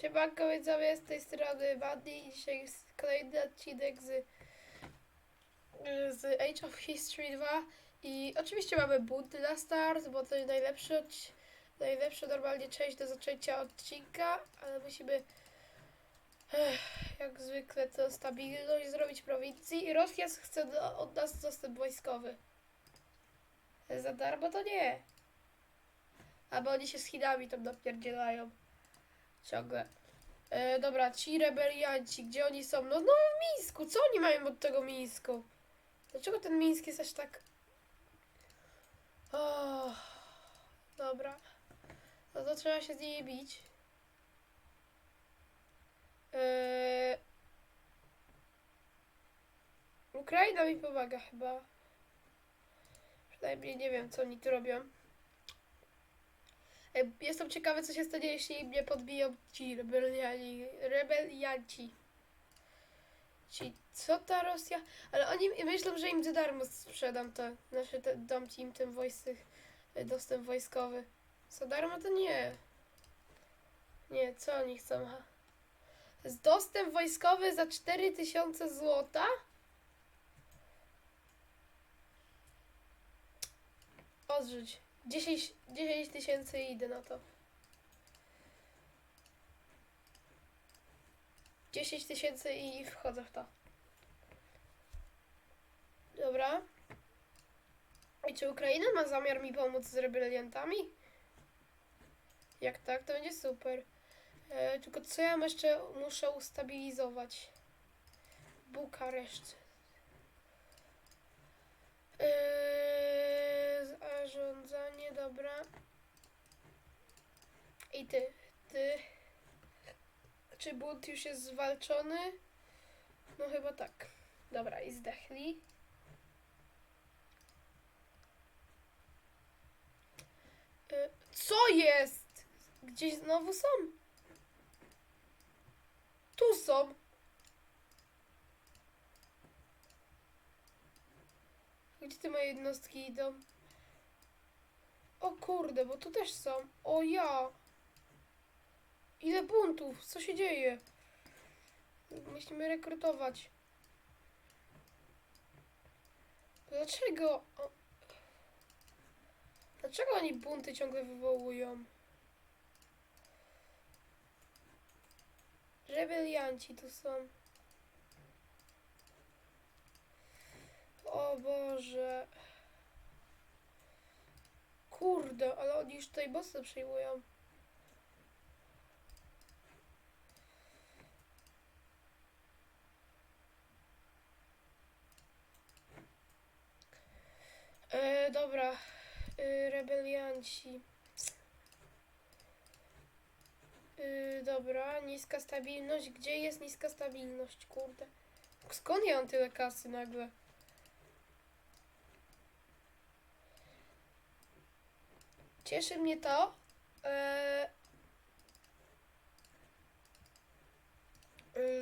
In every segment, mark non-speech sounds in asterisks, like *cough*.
Siemanko widzowie, z tej strony Mandy dzisiaj jest kolejny odcinek z, z Age of History 2 i oczywiście mamy bunty na start, bo to jest najlepsza normalnie część do zaczęcia odcinka, ale musimy jak zwykle to stabilność zrobić prowincji i Rosja chce do, od nas dostęp wojskowy. Za darmo to nie. Albo oni się z Chinami tam napierdzielają. Ciągle. E, dobra, ci rebelianci, gdzie oni są? No, no w Mińsku. Co oni mają od tego Mińsku? Dlaczego ten Mińsk jest aż tak... O, dobra. No to trzeba się z nimi bić. E, Ukraina mi pomaga chyba. Przynajmniej nie wiem, co oni tu robią. Jestem ciekawy, co się stanie, jeśli mnie podbiją ci rebeliani, rebelianci. Ci, co ta Rosja? Ale oni myślą, że im za darmo sprzedam to. Znaczy, te, dam ci im ten wojscy, dostęp wojskowy. Za darmo to nie. Nie, co oni chcą? Ha? Z dostęp wojskowy za 4000 złota? Odrzuć. 10 10 tysięcy i idę na to. 10 tysięcy i wchodzę w to. Dobra. I czy Ukraina ma zamiar mi pomóc z rebeliantami? Jak tak, to będzie super. E, tylko co ja jeszcze muszę ustabilizować? Bukareszt. Eee, zarządzanie, dobra. I ty, ty. Czy bunt już jest zwalczony? No chyba tak. Dobra, i zdechli. E, Co jest? Gdzieś znowu są? Tu są. Gdzie te moje jednostki idą? O kurde, bo tu też są. O ja. Ile buntów? Co się dzieje? Musimy rekrutować. Dlaczego? Dlaczego oni bunty ciągle wywołują? Rebelianci tu są. O Boże. Kurde, ale oni już tutaj bossy przejmują. E, dobra. E, rebelianci. E, dobra, niska stabilność. Gdzie jest niska stabilność? Kurde. Skąd ja mam tyle kasy nagle? Cieszy mnie to, e,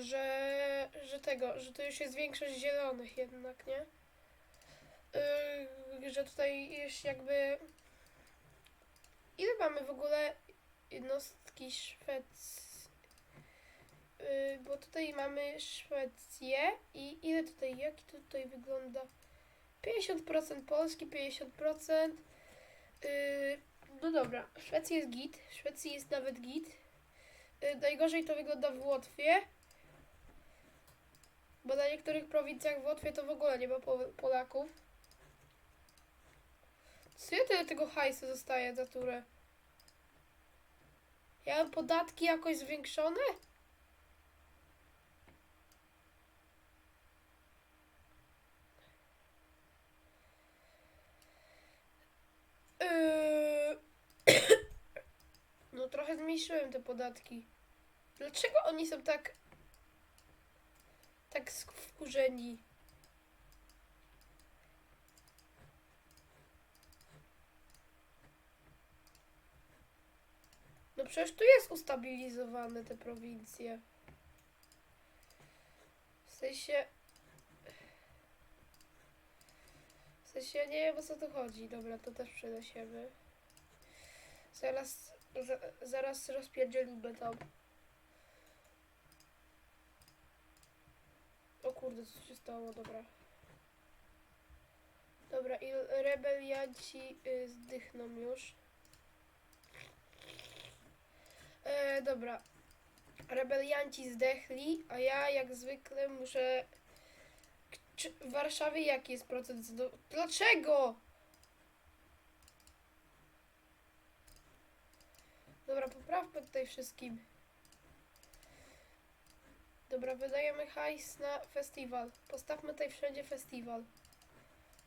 że, że tego, że to już jest większość zielonych jednak, nie? E, że tutaj jest jakby... Ile mamy w ogóle jednostki Szwecji? E, bo tutaj mamy Szwecję i ile tutaj, jaki tutaj wygląda? 50% Polski, 50%. Yy, no dobra, w Szwecji jest git, w Szwecji jest nawet git. Yy, najgorzej to wygląda w Łotwie. Bo na niektórych prowincjach w Łotwie to w ogóle nie ma po Polaków. Co ja tyle tego hajsu zostaje za turę? Ja mam podatki jakoś zwiększone? Yy. No trochę zmniejszyłem te podatki. Dlaczego oni są tak... tak wkurzeni? No przecież tu jest ustabilizowane te prowincje. W sensie... W sensie nie wiem o co tu chodzi. Dobra, to też przenosiemy. Zaraz, zaraz rozpierdzielimy tam. O kurde, co się stało, dobra. Dobra, i rebelianci y, zdychną już. E, dobra. Rebelianci zdechli, a ja jak zwykle muszę... Czy w Warszawie jaki jest procent. Dlaczego? Dobra, poprawmy tutaj wszystkim. Dobra, wydajemy hajs na festiwal. Postawmy tutaj wszędzie festiwal.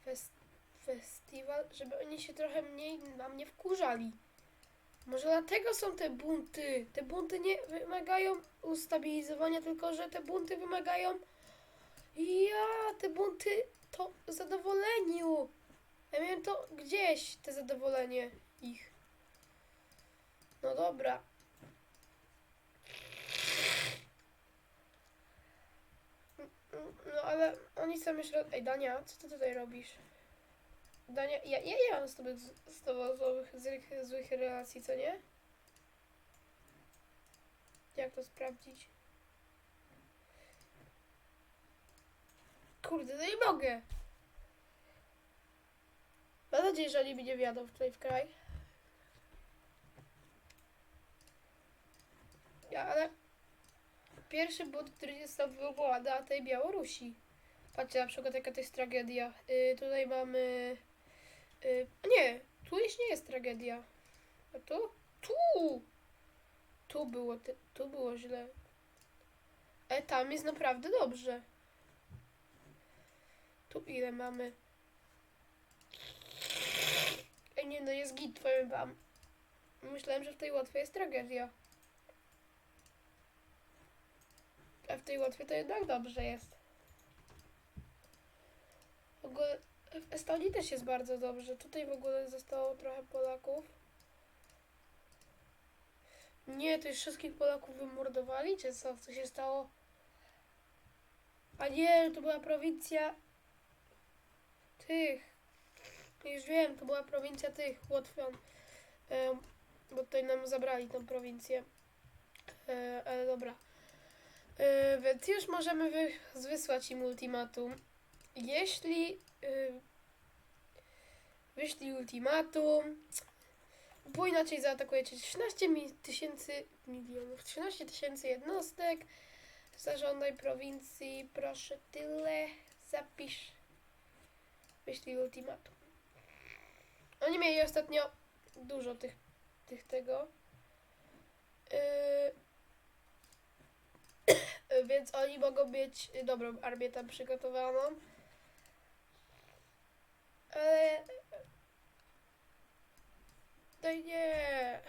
Fes festiwal, żeby oni się trochę mniej na mnie wkurzali. Może dlatego są te bunty. Te bunty nie wymagają ustabilizowania, tylko że te bunty wymagają. Ja, te bunty to zadowoleniu. Ja miałem to gdzieś, te zadowolenie ich. No dobra. No ale oni są już... Ej, Dania, co ty tutaj robisz? Dania, ja, ja nie mam z tobą, z, tobą złych, złych, złych relacji, co nie? Jak to sprawdzić? Kurde, no nie mogę! Mam nadzieję, że oni mi nie wjadą tutaj w kraj. Ale... Pierwszy bunt, który został wywołany na tej Białorusi. Patrzcie, na przykład jaka to jest tragedia. Y, tutaj mamy... Y, nie, tu już nie jest tragedia. A tu? Tu! Tu było, ty, tu było źle. Ale tam jest naprawdę dobrze. Tu ile mamy? Ej, nie no, jest git, powiem wam. Myślałem, że w tej łatwej jest tragedia. A w tej Łotwie to jednak dobrze jest. W ogóle w Estonii też jest bardzo dobrze. Tutaj w ogóle zostało trochę Polaków. Nie, to już wszystkich Polaków wymordowali, czy co? Co się stało? A nie, to była prowincja tych. Już wiem, to była prowincja tych Łotwian. Bo tutaj nam zabrali tą prowincję. E, ale dobra. E, więc już możemy wy, wysłać im ultimatum. Jeśli y, wyślij ultimatum, bo inaczej zaatakujecie 13 mi- tysięcy milionów, 13 tysięcy jednostek, zażądaj prowincji, proszę tyle, zapisz, wyślij ultimatum. Oni mieli ostatnio dużo tych, tych tego. Yy, więc oni mogą mieć dobrą armię tam przygotowaną. Ale... No i nie.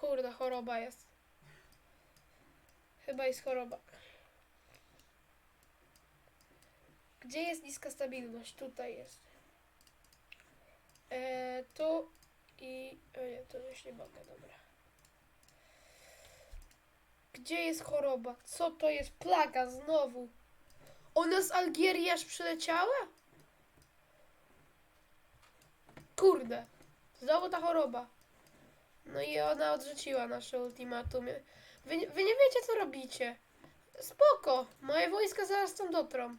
Kurde, choroba jest. Chyba jest choroba. Gdzie jest niska stabilność? Tutaj jest. E, tu i... O nie, to już nie mogę, dobra. Gdzie jest choroba? Co to jest? Plaga znowu. Ona z Algierii aż przyleciała? Kurde. Znowu ta choroba. No i ona odrzuciła nasze ultimatum. Wy, wy nie wiecie, co robicie. Spoko. Moje wojska zaraz tam dotrą.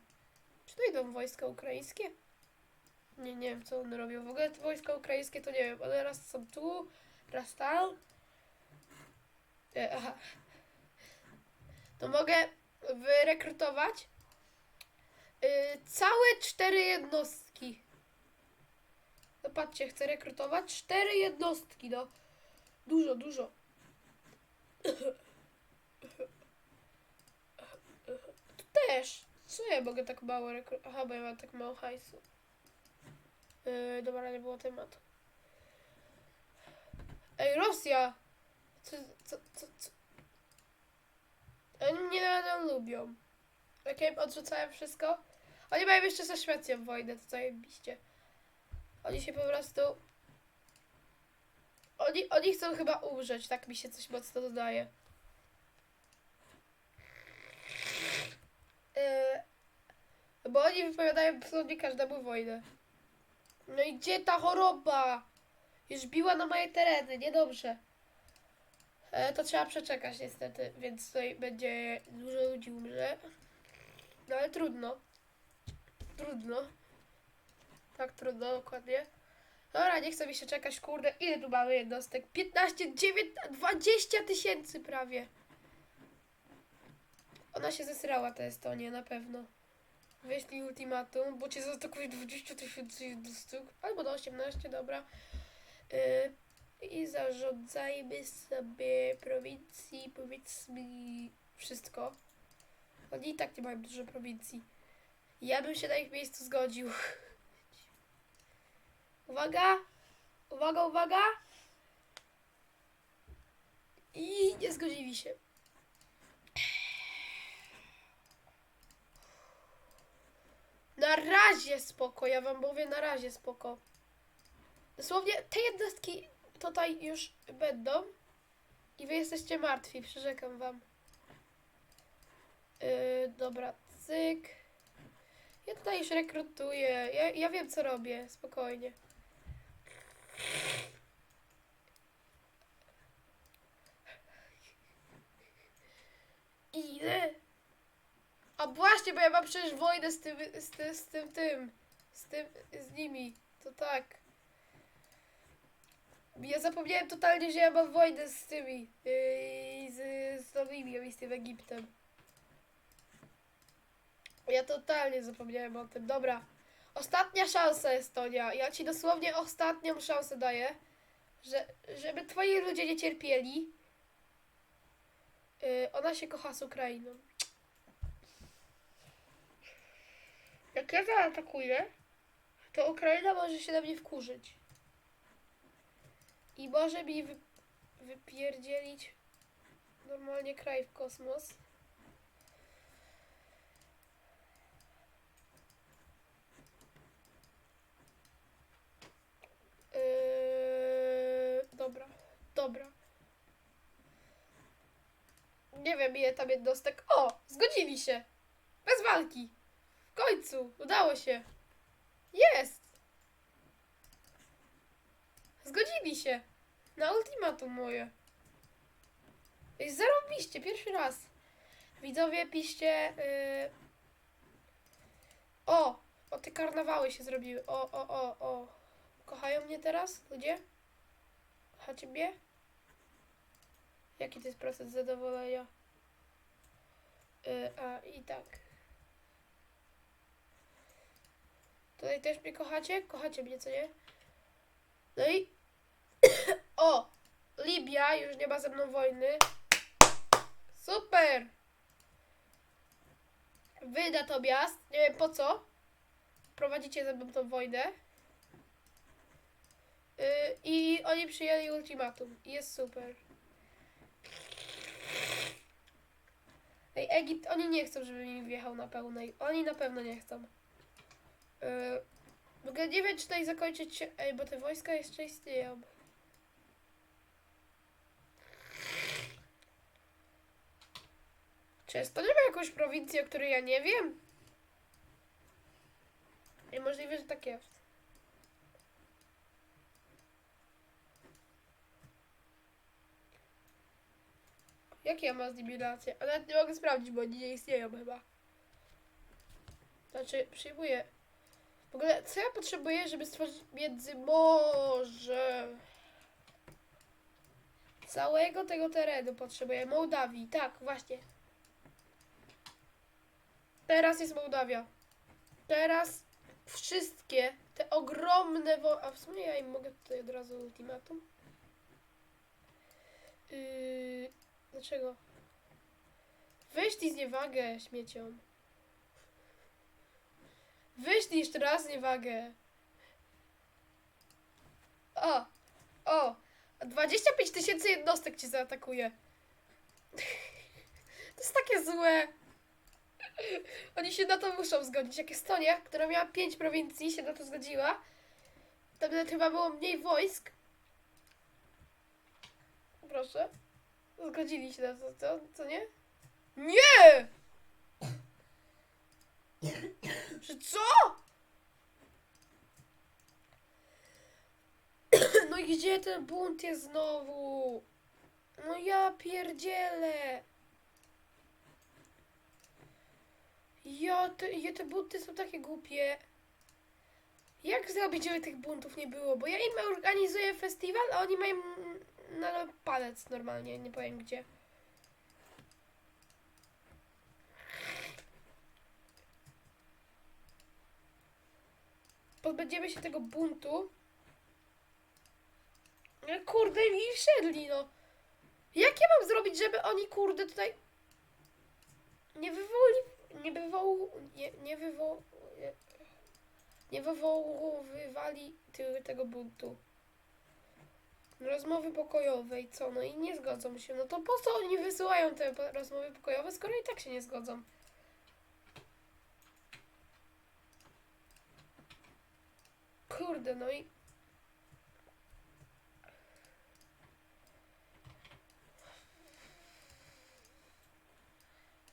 Czy to idą wojska ukraińskie? Nie, nie wiem, co one robią. W ogóle wojska ukraińskie to nie wiem. One raz są tu, raz tam. E, aha. To mogę wyrekrutować y, całe cztery jednostki. No patrzcie, chcę rekrutować cztery jednostki, no. Dużo, dużo. Tu też. Co ja mogę tak mało rekrutować? Aha, bo ja mam tak mało hajsu. Yy, dobra, nie było tematu. Ej, Rosja! Co, co, co, co? Oni mnie nadal lubią. Jak ja im odrzucałem wszystko. Oni mają jeszcze ze Szwecją wojnę, to zajebiście. Oni się po prostu... Oni, oni chcą chyba umrzeć, tak mi się coś mocno dodaje. Yy, bo oni wypowiadają dosłownie każdemu wojnę. No i gdzie ta choroba? Już biła na moje tereny, niedobrze. E, to trzeba przeczekać niestety, więc tutaj będzie dużo ludzi umrze. No ale trudno. Trudno. Tak, trudno, dokładnie. Dobra, nie chce mi się czekać, kurde. Ile tu mamy jednostek? 15, 9, 20 tysięcy prawie. Ona się zesrała, ta Estonia, na pewno. Wyślij ultimatum, bo cię zaatakuje 20 tysięcy jednostek. Albo do 18, dobra. Yy, I zarządzajmy sobie prowincji, powiedzmy wszystko. Oni i tak nie mają dużo prowincji. Ja bym się na ich miejscu zgodził. *laughs* Uwaga! Uwaga, uwaga! I nie zgodzili się. Na razie spoko, ja wam mówię na razie spoko. Dosłownie te jednostki tutaj już będą i wy jesteście martwi, przyrzekam wam. Yy, dobra, cyk. Ja tutaj już rekrutuję. Ja, ja wiem, co robię. Spokojnie. Ile? A właśnie, bo ja mam przecież wojnę z tym, z tym, z tym, tym, z tym, z nimi. To tak. Ja zapomniałem totalnie, że ja mam wojnę z tymi, yy, z, z Namibią i z tym Egiptem. Ja totalnie zapomniałem o tym. Dobra. Ostatnia szansa, Estonia. Ja ci dosłownie ostatnią szansę daję, że, żeby twoi ludzie nie cierpieli. Yy, ona się kocha z Ukrainą. Jak ja zaatakuję, to Ukraina może się na mnie wkurzyć. I może mi wy, wypierdzielić normalnie kraj w kosmos. Yy, dobra, dobra. Nie wiem ile tam jednostek. O! Zgodzili się! Bez walki! W końcu! Udało się! Jest! Zgodzili się! Na ultimatum moje. I zarobiście, pierwszy raz. Widzowie, piszcie. Yy... O! O, te karnawały się zrobiły. O, o, o, o. Kochają mnie teraz ludzie? Kochacie mnie? Jaki to jest procent zadowolenia? Yy, a, i tak. Tutaj też mnie kochacie? Kochacie mnie, co nie? No i... *coughs* o! Libia już nie ma ze mną wojny. Super! Wy natomiast, nie wiem po co, prowadzicie ze mną tą wojnę. Yy, I oni przyjęli ultimatum. Jest super. Ej, Egipt, oni nie chcą, żebym im wjechał na pełnej. Oni na pewno nie chcą. Yy, w ogóle nie wiem, czy tutaj zakończyć. Ej, bo te wojska jeszcze istnieją. Czy Estonia ma jakąś prowincję, o której ja nie wiem? I możliwe, że tak jest. Jakie ja mam z nimi relacje? Ale nawet nie mogę sprawdzić, bo oni nie istnieją chyba. Znaczy, przyjmuję. W ogóle, co ja potrzebuję, żeby stworzyć międzymorze? Całego tego terenu potrzebuję. Mołdawii, tak, właśnie. Teraz jest Mołdawia. Teraz wszystkie te ogromne wo... A w sumie ja im mogę tutaj od razu ultimatum. Yy... Dlaczego? Wyślij zniewagę śmieciom. Wyślij jeszcze raz zniewagę. O! O! 25 tysięcy jednostek cię zaatakuje. *laughs* To jest takie złe. Oni się na to muszą zgodzić. Jak Estonia, która miała 5 prowincji, się na to zgodziła, tam nawet chyba było mniej wojsk. Proszę. Zgodzili się na to, co, co nie? Nie! Że co? No i gdzie ten bunt jest znowu? No ja pierdzielę. Ja te, ja, te bunty są takie głupie. Jak zrobić, żeby tych buntów nie było? Bo ja im organizuję festiwal, a oni mają na palec normalnie, nie powiem gdzie. Pozbędziemy się tego buntu. Kurde, i wszedli, no. Jak ja mam zrobić, żeby oni, kurde, tutaj nie wywołali, nie wywołu, nie, nie wywołu, nie, wywoływali tego buntu. Rozmowy pokojowej, co? No i nie zgodzą się. No to po co oni wysyłają te rozmowy pokojowe, skoro i tak się nie zgodzą? Kurde, no i...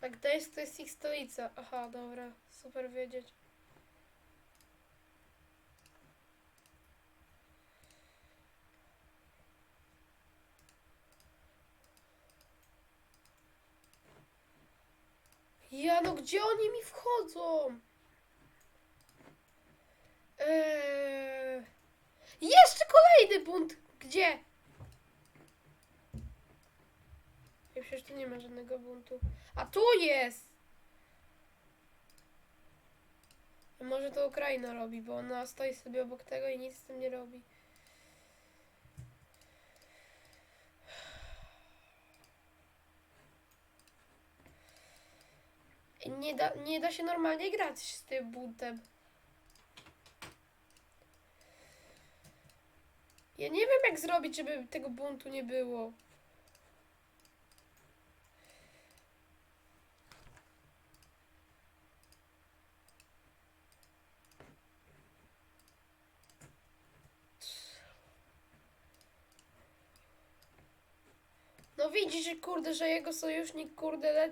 A Gdańsk to jest ich stolica. Aha, dobra, super wiedzieć. Ja, no gdzie oni mi wchodzą? Eee... Jeszcze kolejny bunt! Gdzie? Ja przecież tu nie ma żadnego buntu. A tu jest! Może to Ukraina robi, bo ona stoi sobie obok tego i nic z tym nie robi. Nie da, nie da się normalnie grać z tym buntem. Ja nie wiem jak zrobić, żeby tego buntu nie było. No widzisz, kurde, że jego sojusznik, kurde,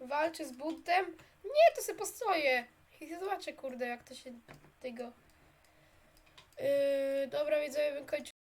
walczy z buntem? Nie, to sobie postoję. I zobaczę, kurde, jak to się tego... Yy, dobra, widzowie, bym kończył